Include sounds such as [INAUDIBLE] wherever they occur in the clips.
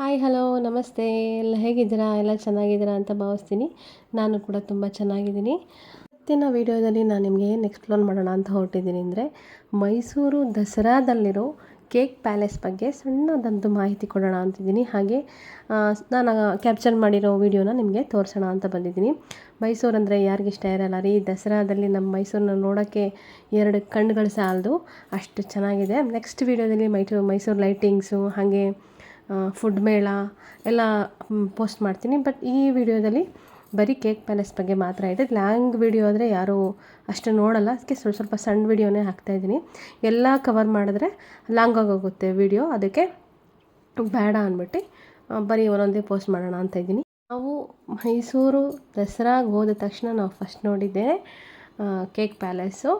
Hi hello ನಮಸ್ತೆ. ಎಲ್ಲ ಹೇಗಿದ್ದೀರಾ? ಎಲ್ಲ ಚೆನ್ನಾಗಿದ್ದೀರಾ ಅಂತ ಭಾವಿಸ್ತೀನಿ. ನಾನು ಕೂಡ ತುಂಬ ಚೆನ್ನಾಗಿದ್ದೀನಿ. ಇವತ್ತಿನ ವಿಡಿಯೋದಲ್ಲಿ ನಾನು ನಿಮಗೆ ಏನು ಎಕ್ಸ್ಪ್ಲೋರ್ ಮಾಡೋಣ ಅಂತ ಹೊರಟಿದ್ದೀನಿ ಅಂದರೆ, ಮೈಸೂರು ದಸರಾದಲ್ಲಿರೋ ಕೇಕ್ ಪ್ಯಾಲೇಸ್ ಬಗ್ಗೆ ಸಣ್ಣದೊಂದು ಮಾಹಿತಿ ಕೊಡೋಣ ಅಂತಿದ್ದೀನಿ. ಹಾಗೆ ನಾನು ಕ್ಯಾಪ್ಚರ್ ಮಾಡಿರೋ ವಿಡಿಯೋನ ನಿಮಗೆ ತೋರಿಸೋಣ ಅಂತ ಬಂದಿದ್ದೀನಿ. ಮೈಸೂರು ಅಂದರೆ ಯಾರಿಗಿಷ್ಟ ಇರಲ್ಲ ರೀ? ದಸರಾದಲ್ಲಿ ನಮ್ಮ ಮೈಸೂರನ್ನ ನೋಡೋಕ್ಕೆ ಎರಡು ಕಣ್ಣುಗಳು ಸಾಲದು. ಅಷ್ಟು ಚೆನ್ನಾಗಿದೆ. ನೆಕ್ಸ್ಟ್ ವಿಡಿಯೋದಲ್ಲಿ ಮೈಸೂರು ಮೈಸೂರು ಲೈಟಿಂಗ್ಸು ಹಾಗೆ ಫುಡ್ ಮೇಳ ಎಲ್ಲ ಪೋಸ್ಟ್ ಮಾಡ್ತೀನಿ. ಬಟ್ ಈ ವಿಡಿಯೋದಲ್ಲಿ ಬರೀ ಕೇಕ್ ಪ್ಯಾಲೇಸ್ ಬಗ್ಗೆ ಮಾತ್ರ ಇದೆ. ಲ್ಯಾಂಗ್ ವಿಡಿಯೋ ಆದರೆ ಯಾರೂ ಅಷ್ಟು ನೋಡಲ್ಲ. ಅದಕ್ಕೆ ಸ್ವಲ್ಪ ಸ್ವಲ್ಪ ಸಣ್ಣ ವಿಡಿಯೋನೇ ಹಾಕ್ತಾಯಿದ್ದೀನಿ ಎಲ್ಲ ಕವರ್ ಮಾಡಿದ್ರೆ ಲಾಂಗ್ ಆಗೋಗುತ್ತೆ ವಿಡಿಯೋ ಅದಕ್ಕೆ ಬೇಡ ಅಂದ್ಬಿಟ್ಟು ಬರೀ ಒಂದೊಂದೇ ಪೋಸ್ಟ್ ಮಾಡೋಣ ಅಂತ ಇದ್ದೀನಿ. ನಾವು ಮೈಸೂರು ದಸರಾಗೆ ಹೋದ ತಕ್ಷಣ ನಾವು ಫಸ್ಟ್ ನೋಡಿದ್ದೆ ಕೇಕ್ ಪ್ಯಾಲೇಸು.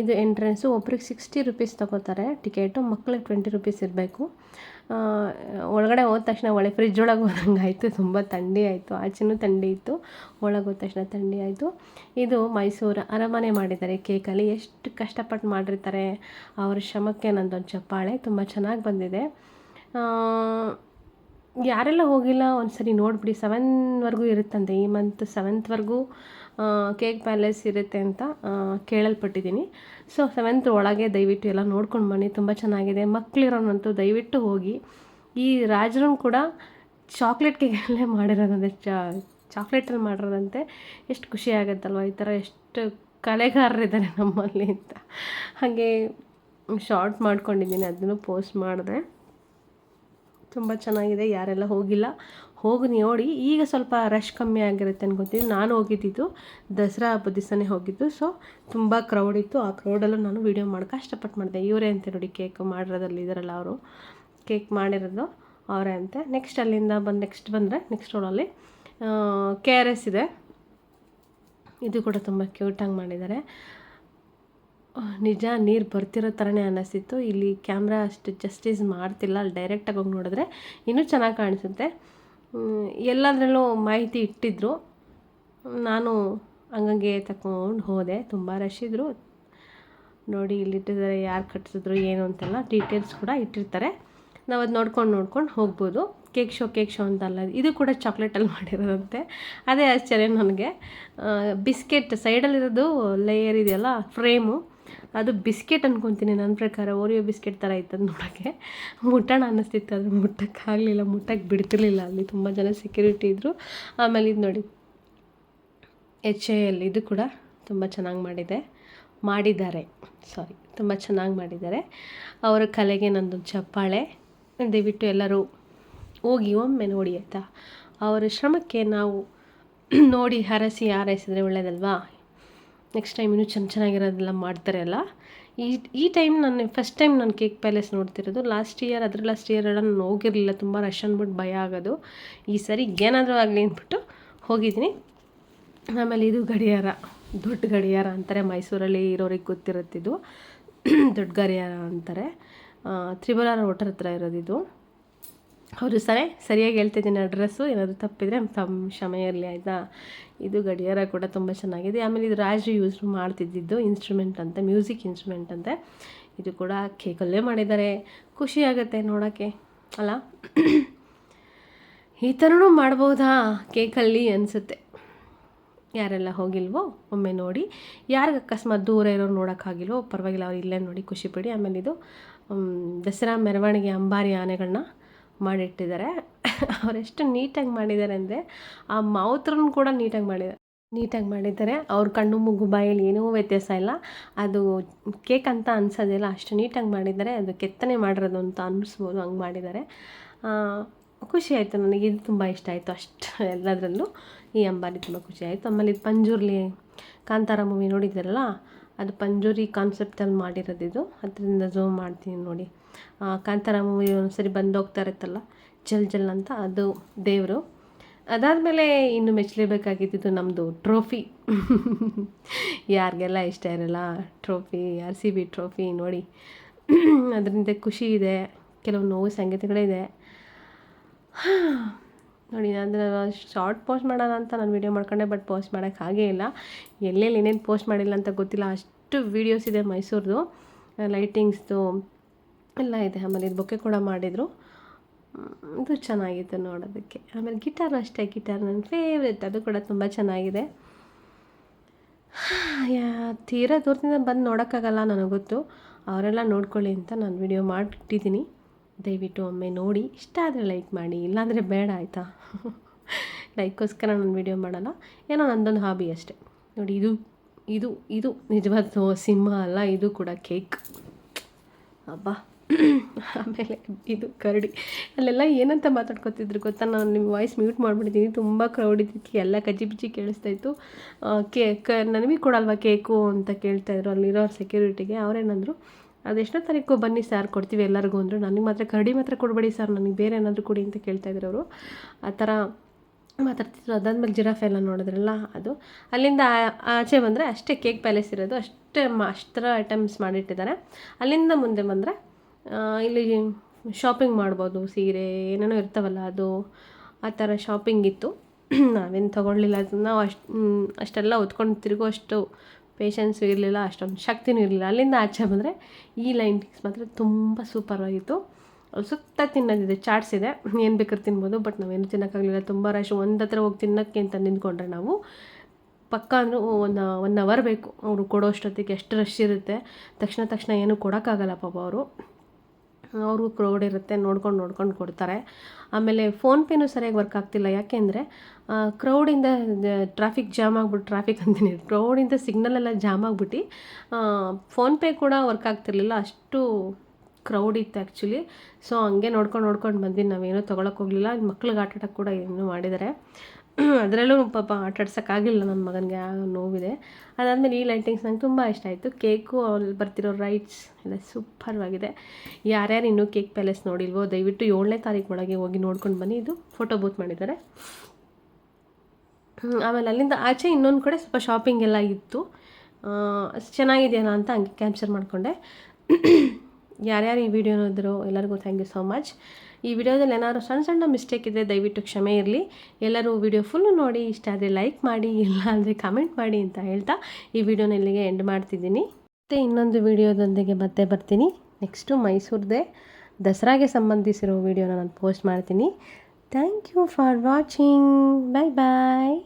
ಇದು ಎಂಟ್ರೆನ್ಸು. ಒಬ್ರಿಗೆ ಸಿಕ್ಸ್ಟಿ ರುಪೀಸ್ ತೊಗೋತಾರೆ ಟಿಕೆಟು. ಮಕ್ಳಿಗೆ ಟ್ವೆಂಟಿ ರುಪೀಸ್ ಇರಬೇಕು. ಒಳಗಡೆ ಹೋದ ತಕ್ಷಣ ಒಳ್ಳೆ ಫ್ರಿಜ್ ಒಳಗೆ ಹೋದಂಗೆ ಆಯಿತು. ತುಂಬ ಥಂಡಿ ಆಯಿತು. ಆಚೆನೂ ಥಂಡಿ ಇತ್ತು. ಒಳಗೆ ಹೋದ ತಕ್ಷಣ ಥಂಡಿ ಆಯಿತು. ಇದು ಮೈಸೂರು ಅರಮನೆ ಮಾಡಿದ್ದಾರೆ ಕೇಕಲ್ಲಿ. ಎಷ್ಟು ಕಷ್ಟಪಟ್ಟು ಮಾಡಿರ್ತಾರೆ. ಅವ್ರ ಶ್ರಮಕ್ಕೆ ನಂದೊಂದು ಚಪ್ಪಾಳೆ. ತುಂಬ ಚೆನ್ನಾಗಿ ಬಂದಿದೆ. ಯಾರೆಲ್ಲ ಹೋಗಿಲ್ಲ ಒಂದು ಸರಿ ನೋಡಿಬಿಡಿ ಸೆವೆನ್ವರೆಗೂ ಇರುತ್ತಂತೆ. ಈ ಮಂತ್ ಸೆವೆಂತ್ವರೆಗೂ ಕೇಕ್ ಪ್ಯಾಲೇಸ್ ಇರುತ್ತೆ ಅಂತ ಕೇಳಲ್ಪಟ್ಟಿದ್ದೀನಿ. ಸೊ ಸೆವೆಂತ್ ಒಳಗೆ ದಯವಿಟ್ಟು ಎಲ್ಲ ನೋಡ್ಕೊಂಡು ಬನ್ನಿ, ತುಂಬ ಚೆನ್ನಾಗಿದೆ. ಮಕ್ಕಳಿರೋನಂತೂ ದಯವಿಟ್ಟು ಹೋಗಿ, ಈ ರಾಜರನ್ನು ಕೂಡ ಚಾಕ್ಲೇಟ್ ಕೇಕಲ್ಲೇ ಮಾಡಿರೋದಂತೆ ಚಾಕ್ಲೇಟಲ್ಲಿ ಮಾಡಿರೋದಂತೆ. ಎಷ್ಟು ಖುಷಿ ಆಗುತ್ತಲ್ವ, ಈ ಥರ ಎಷ್ಟು ಕಲೆಗಾರರಿದ್ದಾರೆ ನಮ್ಮಲ್ಲಿ ಅಂತ. ಹಾಗೆ ಶಾರ್ಟ್ ಮಾಡ್ಕೊಂಡಿದ್ದೀನಿ, ಅದನ್ನು ಪೋಸ್ಟ್ ಮಾಡಿದೆ. ತುಂಬ ಚೆನ್ನಾಗಿದೆ, ಯಾರೆಲ್ಲ ಹೋಗಿಲ್ಲ ಹೋಗಿ ನೋಡಿ ಈಗ ಸ್ವಲ್ಪ ರಶ್ ಕಮ್ಮಿ ಆಗಿರುತ್ತೆ ಅನ್ಕೊತೀನಿ ನಾನು ಹೋಗಿದ್ದಿದ್ದು ದಸರಾ ಹಬ್ಬದ ದಿವಸನೇ ಹೋಗಿದ್ದು. ಸೊ ತುಂಬ ಕ್ರೌಡ್ ಇತ್ತು. ಆ ಕ್ರೌಡಲ್ಲೂ ನಾನು ವೀಡಿಯೋ ಮಾಡೋಕೆ ಕಷ್ಟಪಟ್ಟು ಮಾಡಿದೆ. ಇವರೇ ಅಂತೆ ನೋಡಿ ಕೇಕ್ ಮಾಡಿರೋದಲ್ಲಿ ಇದರಲ್ಲ ಅವರು. ಕೇಕ್ ಮಾಡಿರೋದು ಅವರೇ ಅಂತೆ. ನೆಕ್ಸ್ಟ್ ಅಲ್ಲಿಂದ ಬಂದು ನೆಕ್ಸ್ಟ್ ಬಂದರೆ ನೆಕ್ಸ್ಟ್ ರೋಡಲ್ಲಿ ಕೆ ಆರ್ ಎಸ್ ಇದೆ. ಇದು ಕೂಡ ತುಂಬ ಕ್ಯೂಟಾಗಿ ಮಾಡಿದ್ದಾರೆ. ನಿಜ ನೀರು ಬರ್ತಿರೋ ಥರನೇ ಅನ್ನಿಸ್ತಿತ್ತು ಇಲ್ಲಿ ಕ್ಯಾಮ್ರಾ ಅಷ್ಟು ಜಸ್ಟಿಸ್ ಮಾಡ್ತಿಲ್ಲ. ಅಲ್ಲಿ ಡೈರೆಕ್ಟಾಗಿ ಹೋಗಿ ನೋಡಿದ್ರೆ ಇನ್ನೂ ಚೆನ್ನಾಗಿ ಕಾಣಿಸುತ್ತೆ. ಎಲ್ಲದರಲ್ಲೂ ಮಾಹಿತಿ ಇಟ್ಟಿದ್ರು. ನಾನು ಹಂಗಂಗೆ ತಗೊಂಡು ಹೋದೆ. ತುಂಬ ರಶ್ ಇದ್ದರು ನೋಡಿ, ಇಲ್ಲಿಟ್ಟಿದ್ದಾರೆ, ಯಾರು ಕಟ್ಟಿಸಿದ್ರು ಏನು ಅಂತೆಲ್ಲ ಡೀಟೇಲ್ಸ್ ಕೂಡ ಇಟ್ಟಿರ್ತಾರೆ. ನಾವು ಅದು ನೋಡ್ಕೊಂಡು ನೋಡ್ಕೊಂಡು ಹೋಗ್ಬೋದು. ಕೇಕ್ ಶೋ ಕೇಕ್ ಶೋ ಅಂತಲ್ಲ, ಇದು ಕೂಡ ಚಾಕ್ಲೇಟಲ್ಲಿ ಮಾಡಿರೋದಂತೆ. ಅದೇ ಆಶ್ಚರ್ಯ ನನಗೆ. ಬಿಸ್ಕೆಟ್ ಸೈಡಲ್ಲಿರೋದು ಲೇಯರ್ ಇದೆಯಲ್ಲ ಫ್ರೇಮು ಅದು ಬಿಸ್ಕೆಟ್ ಅಂದ್ಕೊತೀನಿ ನನ್ನ ಪ್ರಕಾರ ಓರಿಯೋ ಬಿಸ್ಕೆಟ್ ಥರ ಇತ್ತದು ನೋಡೋಕ್ಕೆ. ಮುಟ್ಟೋಣ ಅನ್ನಿಸ್ತಿತ್ತು ಅದು ಮುಟ್ಟಕ್ಕಾಗಲಿಲ್ಲ ಮುಟ್ಟಕ್ಕೆ ಬಿಡ್ತಿರ್ಲಿಲ್ಲ ಅಲ್ಲಿ. ತುಂಬ ಜನ ಸೆಕ್ಯೂರಿಟಿ ಇದ್ದರು ಆಮೇಲೆ ಇದು ನೋಡಿ ಎಚ್ ಎ ಎಲ್ ಇದು ಕೂಡ ತುಂಬ ಚೆನ್ನಾಗಿ ಮಾಡಿದೆ. ಮಾಡಿದ್ದಾರೆ ಸಾರಿ ತುಂಬ ಚೆನ್ನಾಗಿ ಮಾಡಿದ್ದಾರೆ. ಅವರ ಕಲೆಗೆ ನಂದು ಚಪ್ಪಾಳೆ. ದಯವಿಟ್ಟು ಎಲ್ಲರೂ ಹೋಗಿ ಒಮ್ಮೆ ನೋಡಿ, ಆಯಿತಾ? ಅವರ ಶ್ರಮಕ್ಕೆ ನಾವು ನೋಡಿ ಹರಸಿ ಹಾರೈಸಿದ್ರೆ ಒಳ್ಳೇದಲ್ವಾ? ನೆಕ್ಸ್ಟ್ ಟೈಮ್ ಇನ್ನೂ ಚೆನ್ನ ಚೆನ್ನಾಗಿರೋದೆಲ್ಲ ಮಾಡ್ತಾರೆ ಅಲ್ಲ? ಈ ಈ ಟೈಮ್ ನಾನು ಫಸ್ಟ್ ಟೈಮ್ ನಾನು ಕೇಕ್ ಪ್ಯಾಲೇಸ್ ನೋಡ್ತಿರೋದು ಲಾಸ್ಟ್ ಇಯರ್ ಅದ್ರ ಲಾಸ್ಟ್ ಇಯರ್ ನಾನು ಹೋಗಿರಲಿಲ್ಲ, ತುಂಬ ರಶ್ ಅಂದ್ಬಿಟ್ಟು ಭಯ ಆಗೋದು. ಈ ಸರಿ ಏನಾದರೂ ಆಗಲಿ ಅಂದ್ಬಿಟ್ಟು ಹೋಗಿದ್ದೀನಿ. ಆಮೇಲೆ ಇದು ಗಡಿಯಾರ, ದೊಡ್ಡ ಗಡಿಯಾರ ಅಂತಾರೆ, ಮೈಸೂರಲ್ಲಿ ಇರೋರಿಗೆ ಗೊತ್ತಿರುತ್ತಿದ್ದು [CLEARS THROAT] ದೊಡ್ಡ ಗಡಿಯಾರ ಅಂತಾರೆ. ತ್ರಿಬಲಾರ ಹೋಟೆಲ್ ಹತ್ರ ಇರೋದಿದು ಹೌದು ಸರಿ, ಸರಿಯಾಗಿ ಹೇಳ್ತಿದ್ದೀನಿ ಅಡ್ರೆಸ್ಸು ಏನಾದರೂ ತಪ್ಪಿದರೆ ತಮ್ಮ ಕ್ಷಮೆ ಇರಲಿ, ಆಯಿತಾ? ಇದು ಗಡಿಯಾರ ಕೂಡ ತುಂಬ ಚೆನ್ನಾಗಿದೆ. ಆಮೇಲೆ ಇದು ರಾಜು ಯೂಸ್ ಮಾಡ್ತಿದ್ದಿದ್ದು ಇನ್ಸ್ಟ್ರೂಮೆಂಟ್ ಅಂತ ಮ್ಯೂಸಿಕ್ ಇನ್ಸ್ಟ್ರೂಮೆಂಟ್ ಅಂತೆ. ಇದು ಕೂಡ ಕೇಕಲ್ಲೇ ಮಾಡಿದ್ದಾರೆ. ಖುಷಿ ಆಗುತ್ತೆ ನೋಡೋಕ್ಕೆ, ಅಲ್ಲ? ಈ ಥರನೂ ಮಾಡ್ಬೋದಾ? ಕೇಕಲ್ಲಿ ಅನಿಸುತ್ತೆ. ಯಾರೆಲ್ಲ ಹೋಗಿಲ್ವೋ, ಒಮ್ಮೆ ನೋಡಿ. ಯಾರಿಗೆ ಅಕಸ್ಮಾತ್ ದೂರ ಇರೋರು ನೋಡೋಕ್ಕಾಗಿಲ್ವೋ ಪರವಾಗಿಲ್ಲ, ಅವ್ರು ಇಲ್ಲೇ ನೋಡಿ ಖುಷಿಪಡಿ ಆಮೇಲೆ ಇದು ದಸರಾ ಮೆರವಣಿಗೆ ಅಂಬಾರಿ ಆನೆಗಳನ್ನ ಮಾಡಿಟ್ಟಿದ್ದಾರೆ. ಅವರೆಷ್ಟು ನೀಟಾಗಿ ಮಾಡಿದ್ದಾರೆ ಅಂದರೆ ಆ ಮಾವುತ್ರನ್ನು ಕೂಡ ನೀಟಾಗಿ ಮಾಡಿದ್ದಾರೆ. ನೀಟಾಗಿ ಮಾಡಿದ್ದಾರೆ. ಅವ್ರ ಕಣ್ಣು ಮುಗ್ಗು ಬಾಯಲ್ಲಿ ಏನೂ ವ್ಯತ್ಯಾಸ ಇಲ್ಲ. ಅದು ಕೇಕ್ ಅಂತ ಅನ್ಸೋದಿಲ್ಲ. ಅಷ್ಟು ನೀಟಾಗಿ ಮಾಡಿದ್ದಾರೆ. ಅದು ಕೆತ್ತನೆ ಮಾಡಿರೋದು ಅಂತ ಅನ್ನಿಸ್ಬೋದು ಹಂಗೆ ಮಾಡಿದ್ದಾರೆ. ಖುಷಿ ಆಯಿತು ನನಗೆ. ಇದು ತುಂಬ ಇಷ್ಟ ಆಯಿತು ಅಷ್ಟು ಎಲ್ಲದರಲ್ಲೂ. ಈ ಅಂಬಾರಿ ತುಂಬ ಖುಷಿ ಆಯಿತು. ಆಮೇಲೆ ಪಂಜುರ್ಲಿ ಕಾಂತಾರ ಮೂವಿ ನೋಡಿದ್ದೀರಲ್ಲ? ಅದು ಪಂಜುರಿ ಕಾನ್ಸೆಪ್ಟಲ್ಲಿ ಮಾಡಿರೋದು ಇದು ಅದರಿಂದ ಝೂಮ್ ಮಾಡ್ತೀನಿ ನೋಡಿ. ಕಾಂತಾರ ಮೂವಿ ಒಂದ್ಸರಿ ಬಂದು ಹೋಗ್ತಾ ಇರುತ್ತಲ್ಲ ಜಲ್ ಜಲ್ ಅಂತ ಅದು ದೇವರು. ಅದಾದಮೇಲೆ ಇನ್ನು ಮೆಚ್ಚಲೇಬೇಕಾಗಿದ್ದು ನಮ್ಮದು ಟ್ರೋಫಿ. ಯಾರಿಗೆಲ್ಲ ಇಷ್ಟ ಇರಲ್ಲ, trophy, R C B trophy ನೋಡಿ. ಅದರಿಂದ ಖುಷಿ ಇದೆ. ಕೆಲವು ನೋವು ಸಂಗತಿಗಳಿದೆ ನೋಡಿ ನಾನು ಶಾರ್ಟ್ ಪೋಸ್ಟ್ ಮಾಡೋಣ ಅಂತ ನಾನು ವೀಡಿಯೋ ಮಾಡ್ಕೊಂಡೆ ಬಟ್ ಪೋಸ್ಟ್ ಮಾಡೋಕ್ಕೆ ಹಾಗೇ ಇಲ್ಲ. ಎಲ್ಲೆಲ್ಲಿ ಏನೇನು ಪೋಸ್ಟ್ ಮಾಡಿಲ್ಲ ಅಂತ ಗೊತ್ತಿಲ್ಲ. ಅಷ್ಟು ವೀಡಿಯೋಸ್ ಇದೆ ಮೈಸೂರ್ದು ಲೈಟಿಂಗ್ಸ್ದು ಎಲ್ಲ ಇದೆ. ಆಮೇಲೆ ಇದು ಬೊಕ್ಕೆ ಕೂಡ ಮಾಡಿದರು. ಅದು ಚೆನ್ನಾಗಿತ್ತು ನೋಡೋದಕ್ಕೆ. ಆಮೇಲೆ ಗಿಟಾರು ಅಷ್ಟೇ ಗಿಟಾರ್ ನನ್ನ ಫೇವ್ರೆಟ್ ಅದು ಕೂಡ ತುಂಬ ಚೆನ್ನಾಗಿದೆ. ಯಾ, ತೀರಾ ದೂರದಿಂದ ಬಂದು ನೋಡೋಕ್ಕಾಗಲ್ಲ ನನಗೆ ಗೊತ್ತು. ಅವರೆಲ್ಲ ನೋಡ್ಕೊಳ್ಳಿ ಅಂತ ನಾನು ವಿಡಿಯೋ ಮಾಡಿಟ್ಟಿದ್ದೀನಿ ದಯವಿಟ್ಟು ಒಮ್ಮೆ ನೋಡಿ. ಇಷ್ಟ ಆದರೆ ಲೈಕ್ ಮಾಡಿ, ಇಲ್ಲಾಂದರೆ ಬೇಡ ಆಯಿತಾ? ಲೈಕ್ಗೋಸ್ಕರ ನಾನು ವಿಡಿಯೋ ಮಾಡಲ್ಲ. ಏನೋ ನಂದೊಂದು ಹಾಬಿ ಅಷ್ಟೆ. ನೋಡಿ, ಇದು ಇದು ಇದು ನಿಜವಾದ ಸಿಂಹ ಅಲ್ಲ, ಇದು ಕೂಡ ಕೇಕ್ ಅಬ್ಬಾ. ಆಮೇಲೆ ಇದು ಕರಡಿ. ಅಲ್ಲೆಲ್ಲ ಏನಂತ ಮಾತಾಡ್ಕೊತಿದ್ರು ಗೊತ್ತಾ? ನಾನು ನಿಮ್ಮ ವಾಯ್ಸ್ ಮ್ಯೂಟ್ ಮಾಡಿಬಿಟ್ಟಿದ್ದೀನಿ ತುಂಬ ಕ್ರೌಡ್ ಇದ್ದಕ್ಕೆ ಎಲ್ಲ ಕಜ್ಜಿ ಬಿಜ್ಜಿ ಕೇಳಿಸ್ತಾ ಇತ್ತು. ಕೇಕ್ ನನಗೆ ಕೊಡಲ್ವಾ ಕೇಕು ಅಂತ ಕೇಳ್ತಾಯಿದ್ರು ಅಲ್ಲಿರೋ ಸೆಕ್ಯೂರಿಟಿಗೆ ಅವರೇನಂದ್ರು ಅದೆಷ್ಟೋ ತಾರೀಕು ಬನ್ನಿ ಸರ್, ಕೊಡ್ತೀವಿ ಎಲ್ಲರಿಗೂ ಅಂದರು. ನನಗೆ ಮಾತ್ರ ಕರಡಿ ಮಾತ್ರ ಕೊಡಬೇಡಿ ಸರ್, ನನಗೆ ಬೇರೆ ಏನಾದರೂ ಕೊಡಿ ಅಂತ ಕೇಳ್ತಾ ಇದ್ರು ಅವರು ಆ ಥರ ಮಾತಾಡ್ತಿದ್ರು. ಅದಾದ್ಮೇಲೆ ಜಿರಾಫೆ ಎಲ್ಲ ನೋಡಿದ್ರಲ್ಲ ಅದು. ಅಲ್ಲಿಂದ ಆಚೆ ಬಂದರೆ ಅಷ್ಟೇ ಕೇಕ್ ಪ್ಯಾಲೇಸ್ ಇರೋದು. ಅಷ್ಟೇ ಅಷ್ಟರ ಐಟಮ್ಸ್ ಮಾಡಿಟ್ಟಿದ್ದಾರೆ. ಅಲ್ಲಿಂದ ಮುಂದೆ ಬಂದರೆ ಇಲ್ಲಿ ಶಾಪಿಂಗ್ ಮಾಡ್ಬೋದು. ಸೀರೆ ಏನೇನೋ ಇರ್ತಾವಲ್ಲ ಅದು. ಆ ಥರ ಶಾಪಿಂಗ್ ಇತ್ತು. ನಾವೇನು ತೊಗೊಳ್ಲಿಲ್ಲ ಅದನ್ನು ಅಷ್ಟು ಅಷ್ಟೆಲ್ಲ ಹೊತ್ಕೊಂಡು ತಿರುಗೋ ಅಷ್ಟು ಪೇಷನ್ಸು ಇರಲಿಲ್ಲ, ಅಷ್ಟೊಂದು ಶಕ್ತಿನೂ ಇರಲಿಲ್ಲ. ಅಲ್ಲಿಂದ ಆಚೆ ಬಂದರೆ ಈ ಲೈನ್ ಟಿಕ್ಸ್ ಮಾತ್ರ ತುಂಬ ಸೂಪರಾಗಿತ್ತು ಸುತ್ತ ತಿನ್ನೋದಿದೆ ಚಾಟ್ಸ್ ಇದೆ. ಏನು ಬೇಕಾದ್ರೂ ತಿನ್ಬೋದು ಬಟ್ ನಾವೇನು ತಿನ್ನೋಕ್ಕಾಗಲಿಲ್ಲ. ತುಂಬ ರಶ್ ಒಂದು ಹತ್ರ ಹೋಗಿ ತಿನ್ನೋಕ್ಕೆ ಅಂತ ನಿಂತ್ಕೊಂಡ್ರೆ ನಾವು, ಪಕ್ಕ ಅಂದರೂ ಒನ್ ಒನ್ ಅವರ್ ಬೇಕು. ಅವರು ಕೊಡೋ ಅಷ್ಟೊತ್ತಿಗೆ ಎಷ್ಟು ರಶ್ ಇರುತ್ತೆ. ತಕ್ಷಣ ತಕ್ಷಣ ಏನೂ ಕೊಡೋಕ್ಕಾಗಲ್ಲ ಪಾಪ ಅವರು. ಅವ್ರಿಗೂ ಕ್ರೌಡ್ ಇರುತ್ತೆ, ನೋಡ್ಕೊಂಡು ನೋಡ್ಕೊಂಡು ಕೊಡ್ತಾರೆ. ಆಮೇಲೆ ಫೋನ್ಪೇನೂ ಸರಿಯಾಗಿ ವರ್ಕ್ ಆಗ್ತಿಲ್ಲ. ಯಾಕೆಂದರೆ ಕ್ರೌಡಿಂದ ಟ್ರಾಫಿಕ್ ಜಾಮ್ ಆಗ್ಬಿಟ್ಟು ಟ್ರಾಫಿಕ್ ಅಂತೀನಿ. ಕ್ರೌಡಿಂದ ಸಿಗ್ನಲ್ ಎಲ್ಲ ಜಾಮ್ ಆಗ್ಬಿಟ್ಟು ಫೋನ್ಪೇ ಕೂಡ ವರ್ಕ್ ಆಗ್ತಿರ್ಲಿಲ್ಲ. ಅಷ್ಟು ಕ್ರೌಡ್ ಇತ್ತು ಆ್ಯಕ್ಚುಲಿ ಸೊ ಹಂಗೆ ನೋಡ್ಕೊಂಡು ನೋಡ್ಕೊಂಡು ಬಂದಿದ್ದು ನಾವೇನೂ ತೊಗೊಳಕ್ಕೆ ಹೋಗಲಿಲ್ಲ. ಮಕ್ಳಿಗೆ ಆಟ ಆಡೋಕ್ಕೆ ಕೂಡ ಏನೂ ಮಾಡಿದ್ದಾರೆ. ಅದರಲ್ಲೂ ಪಾಪ ಆಟ ಆಡ್ಸೋಕ್ಕಾಗಿಲ್ಲ ನನ್ನ ಮಗನಿಗೆ, ಆ ನೋವಿದೆ. ಅದಾದಮೇಲೆ ಈ ಲೈಟಿಂಗ್ಸ್ ನಂಗೆ ತುಂಬ ಇಷ್ಟ ಆಯಿತು. ಕೇಕು ಅಲ್ಲಿ ಬರ್ತಿರೋ ರೈಟ್ಸ್ ಎಲ್ಲ ಸೂಪರ್ವಾಗಿದೆ ಯಾರ್ಯಾರು ಇನ್ನೂ ಕೇಕ್ ಪ್ಯಾಲೇಸ್ ನೋಡಿಲ್ವೋ, ದಯವಿಟ್ಟು ಏಳನೇ ತಾರೀಕು ಒಳಗೆ ಹೋಗಿ ನೋಡ್ಕೊಂಡು ಬನ್ನಿ. ಇದು ಫೋಟೋ ಬೂತ್ ಮಾಡಿದ್ದಾರೆ. ಆಮೇಲೆ ಅಲ್ಲಿಂದ ಆಚೆ ಇನ್ನೊಂದು ಕಡೆ ಸ್ವಲ್ಪ ಶಾಪಿಂಗ್ ಎಲ್ಲ ಇತ್ತು. ಚೆನ್ನಾಗಿದೆಯಲ್ಲ ಅಂತ ಹಂಗೆ ಕ್ಯಾಪ್ಚರ್ ಮಾಡಿಕೊಂಡೆ. ಯಾರ್ಯಾರು ಈ ವಿಡಿಯೋ ನೋಡಿದ್ರು ಎಲ್ಲರಿಗೂ ಥ್ಯಾಂಕ್ ಯು ಸೋ ಮಚ್ ಈ ವಿಡಿಯೋದಲ್ಲಿ ಏನಾದ್ರು ಸಣ್ಣ ಸಣ್ಣ ಮಿಸ್ಟೇಕ್ ಇದ್ರೆ ದಯವಿಟ್ಟು ಕ್ಷಮೆ ಇರಲಿ. ಎಲ್ಲರೂ ವಿಡಿಯೋ ಫುಲ್ಲು ನೋಡಿ, ಇಷ್ಟ ಆದರೆ ಲೈಕ್ ಮಾಡಿ, ಇಲ್ಲ ಅಂದರೆ ಕಮೆಂಟ್ ಮಾಡಿ ಅಂತ ಹೇಳ್ತಾ ಈ ವಿಡಿಯೋನ ಇಲ್ಲಿಗೆ ಎಂಡ್ ಮಾಡ್ತಿದ್ದೀನಿ. ಮತ್ತು ಇನ್ನೊಂದು ವಿಡಿಯೋದೊಂದಿಗೆ ಮತ್ತೆ ಬರ್ತೀನಿ. ನೆಕ್ಸ್ಟು ಮೈಸೂರದೇ ದಸರಾಗೆ ಸಂಬಂಧಿಸಿರೋ ವಿಡಿಯೋನ ನಾನು ಪೋಸ್ಟ್ ಮಾಡ್ತೀನಿ. Thank you for watching bye bye